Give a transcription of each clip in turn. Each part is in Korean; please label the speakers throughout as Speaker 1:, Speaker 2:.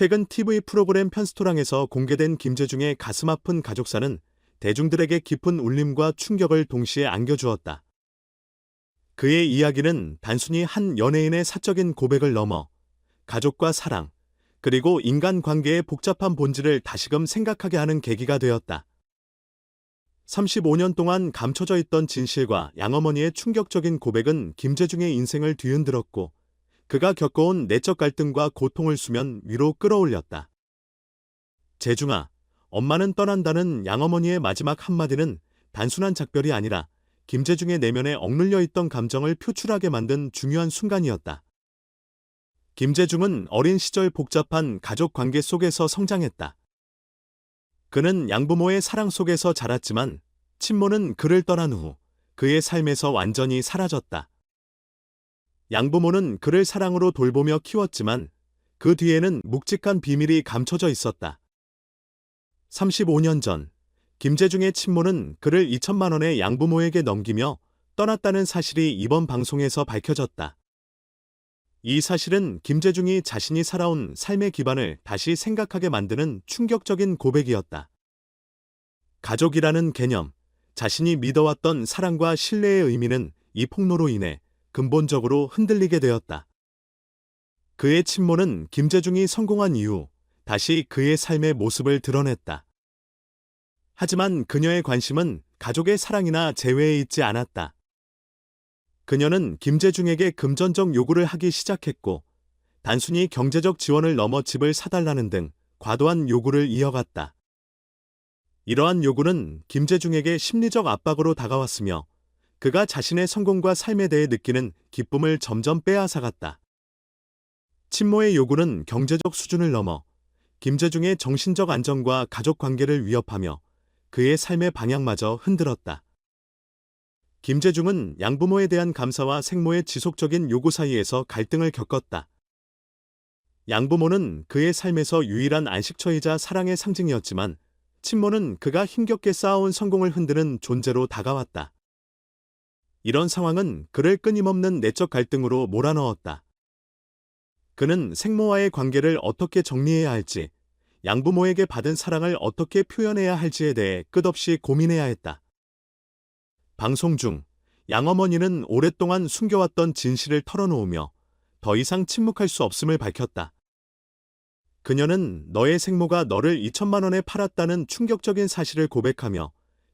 Speaker 1: 최근 TV 프로그램 편스토랑에서 공개된 김재중의 가슴 아픈 가족사는 대중들에게 깊은 울림과 충격을 동시에 안겨주었다. 그의 이야기는 단순히 한 연예인의 사적인 고백을 넘어 가족과 사랑, 그리고 인간 관계의 복잡한 본질을 다시금 생각하게 하는 계기가 되었다. 35년 동안 감춰져 있던 진실과 양어머니의 충격적인 고백은 김재중의 인생을 뒤흔들었고 그가 겪어온 내적 갈등과 고통을 수면 위로 끌어올렸다. 재중아, 엄마는 떠난다는 양어머니의 마지막 한마디는 단순한 작별이 아니라 김재중의 내면에 억눌려 있던 감정을 표출하게 만든 중요한 순간이었다. 김재중은 어린 시절 복잡한 가족 관계 속에서 성장했다. 그는 양부모의 사랑 속에서 자랐지만 친모는 그를 떠난 후 그의 삶에서 완전히 사라졌다. 양부모는 그를 사랑으로 돌보며 키웠지만 그 뒤에는 묵직한 비밀이 감춰져 있었다. 35년 전, 김재중의 친모는 그를 2천만 원의 양부모에게 넘기며 떠났다는 사실이 이번 방송에서 밝혀졌다. 이 사실은 김재중이 자신이 살아온 삶의 기반을 다시 생각하게 만드는 충격적인 고백이었다. 가족이라는 개념, 자신이 믿어왔던 사랑과 신뢰의 의미는 이 폭로로 인해 근본적으로 흔들리게 되었다. 그의 친모는 김재중이 성공한 이후 다시 그의 삶의 모습을 드러냈다. 하지만 그녀의 관심은 가족의 사랑이나 재회에 있지 않았다. 그녀는 김재중에게 금전적 요구를 하기 시작했고, 단순히 경제적 지원을 넘어 집을 사달라는 등 과도한 요구를 이어갔다. 이러한 요구는 김재중에게 심리적 압박으로 다가왔으며, 그가 자신의 성공과 삶에 대해 느끼는 기쁨을 점점 빼앗아갔다. 친모의 요구는 경제적 수준을 넘어 김재중의 정신적 안정과 가족 관계를 위협하며 그의 삶의 방향마저 흔들었다. 김재중은 양부모에 대한 감사와 생모의 지속적인 요구 사이에서 갈등을 겪었다. 양부모는 그의 삶에서 유일한 안식처이자 사랑의 상징이었지만 친모는 그가 힘겹게 쌓아온 성공을 흔드는 존재로 다가왔다. 이런 상황은 그를 끊임없는 내적 갈등으로 몰아넣었다. 그는 생모와의 관계를 어떻게 정리해야 할지, 양부모에게 받은 사랑을 어떻게 표현해야 할지에 대해 끝없이 고민해야 했다. 방송 중 양어머니는 오랫동안 숨겨왔던 진실을 털어놓으며 더 이상 침묵할 수 없음을 밝혔다. 그녀는 너의 생모가 너를 2천만 원에 팔았다는 충격적인 사실을 고백하며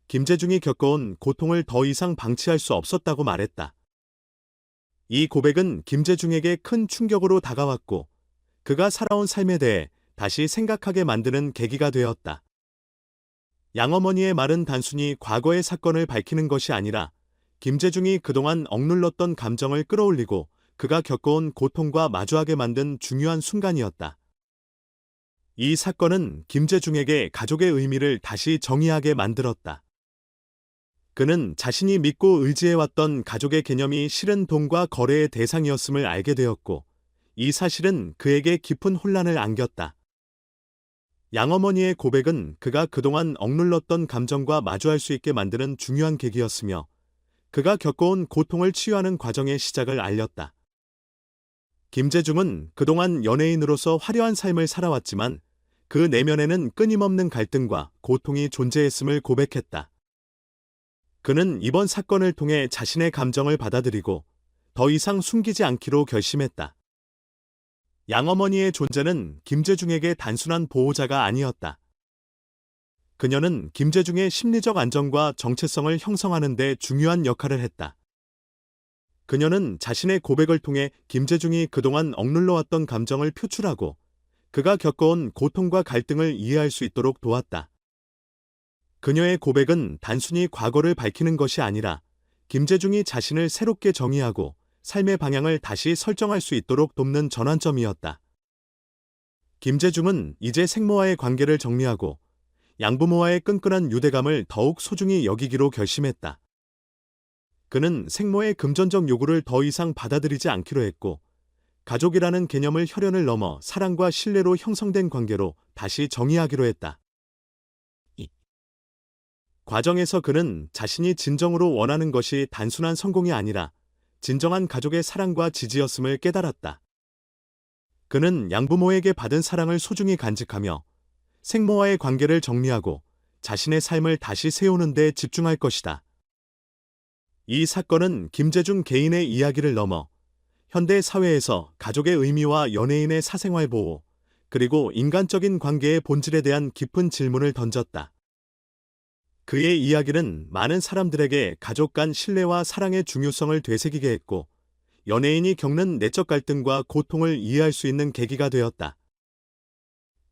Speaker 1: 김재중이 겪어온 고통을 더 이상 방치할 수 없었다고 말했다. 이 고백은 김재중에게 큰 충격으로 다가왔고 그가 살아온 삶에 대해 다시 생각하게 만드는 계기가 되었다. 양어머니의 말은 단순히 과거의 사건을 밝히는 것이 아니라 김재중이 그동안 억눌렀던 감정을 끌어올리고 그가 겪어온 고통과 마주하게 만든 중요한 순간이었다. 이 사건은 김재중에게 가족의 의미를 다시 정의하게 만들었다. 그는 자신이 믿고 의지해왔던 가족의 개념이 실은 돈과 거래의 대상이었음을 알게 되었고, 이 사실은 그에게 깊은 혼란을 안겼다. 양어머니의 고백은 그가 그동안 억눌렀던 감정과 마주할 수 있게 만드는 중요한 계기였으며 그가 겪어온 고통을 치유하는 과정의 시작을 알렸다. 김재중은 그동안 연예인으로서 화려한 삶을 살아왔지만 그 내면에는 끊임없는 갈등과 고통이 존재했음을 고백했다. 그는 이번 사건을 통해 자신의 감정을 받아들이고 더 이상 숨기지 않기로 결심했다. 양어머니의 존재는 김재중에게 단순한 보호자가 아니었다. 그녀는 김재중의 심리적 안정과 정체성을 형성하는 데 중요한 역할을 했다. 그녀는 자신의 고백을 통해 김재중이 그동안 억눌러왔던 감정을 표출하고 그가 겪어온 고통과 갈등을 이해할 수 있도록 도왔다. 그녀의 고백은 단순히 과거를 밝히는 것이 아니라 김재중이 자신을 새롭게 정의하고 삶의 방향을 다시 설정할 수 있도록 돕는 전환점이었다. 김재중은 이제 생모와의 관계를 정리하고 양부모와의 끈끈한 유대감을 더욱 소중히 여기기로 결심했다. 그는 생모의 금전적 요구를 더 이상 받아들이지 않기로 했고, 가족이라는 개념을 혈연을 넘어 사랑과 신뢰로 형성된 관계로 다시 정의하기로 했다. 이 과정에서 그는 자신이 진정으로 원하는 것이 단순한 성공이 아니라 진정한 가족의 사랑과 지지였음을 깨달았다. 그는 양부모에게 받은 사랑을 소중히 간직하며 생모와의 관계를 정리하고 자신의 삶을 다시 세우는 데 집중할 것이다. 이 사건은 김재중 개인의 이야기를 넘어 현대 사회에서 가족의 의미와 연예인의 사생활 보호, 그리고 인간적인 관계의 본질에 대한 깊은 질문을 던졌다. 그의 이야기는 많은 사람들에게 가족 간 신뢰와 사랑의 중요성을 되새기게 했고, 연예인이 겪는 내적 갈등과 고통을 이해할 수 있는 계기가 되었다.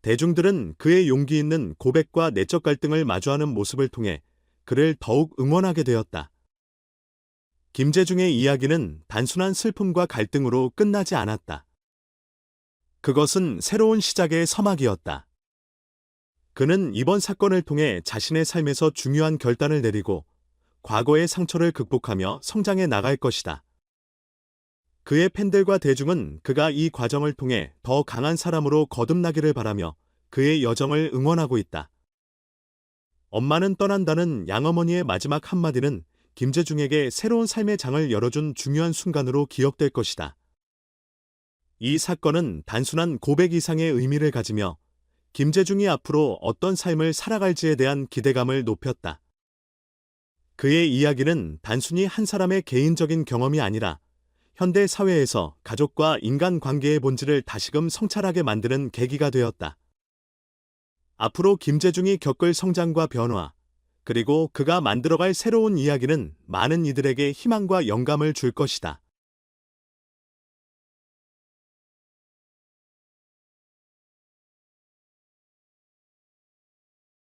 Speaker 1: 대중들은 그의 용기 있는 고백과 내적 갈등을 마주하는 모습을 통해 그를 더욱 응원하게 되었다. 김재중의 이야기는 단순한 슬픔과 갈등으로 끝나지 않았다. 그것은 새로운 시작의 서막이었다. 그는 이번 사건을 통해 자신의 삶에서 중요한 결단을 내리고 과거의 상처를 극복하며 성장해 나갈 것이다. 그의 팬들과 대중은 그가 이 과정을 통해 더 강한 사람으로 거듭나기를 바라며 그의 여정을 응원하고 있다. 엄마는 떠난다는 양어머니의 마지막 한마디는 김재중에게 새로운 삶의 장을 열어준 중요한 순간으로 기억될 것이다. 이 사건은 단순한 고백 이상의 의미를 가지며 김재중이 앞으로 어떤 삶을 살아갈지에 대한 기대감을 높였다. 그의 이야기는 단순히 한 사람의 개인적인 경험이 아니라 현대 사회에서 가족과 인간 관계의 본질을 다시금 성찰하게 만드는 계기가 되었다. 앞으로 김재중이 겪을 성장과 변화, 그리고 그가 만들어갈 새로운 이야기는 많은 이들에게 희망과 영감을 줄 것이다.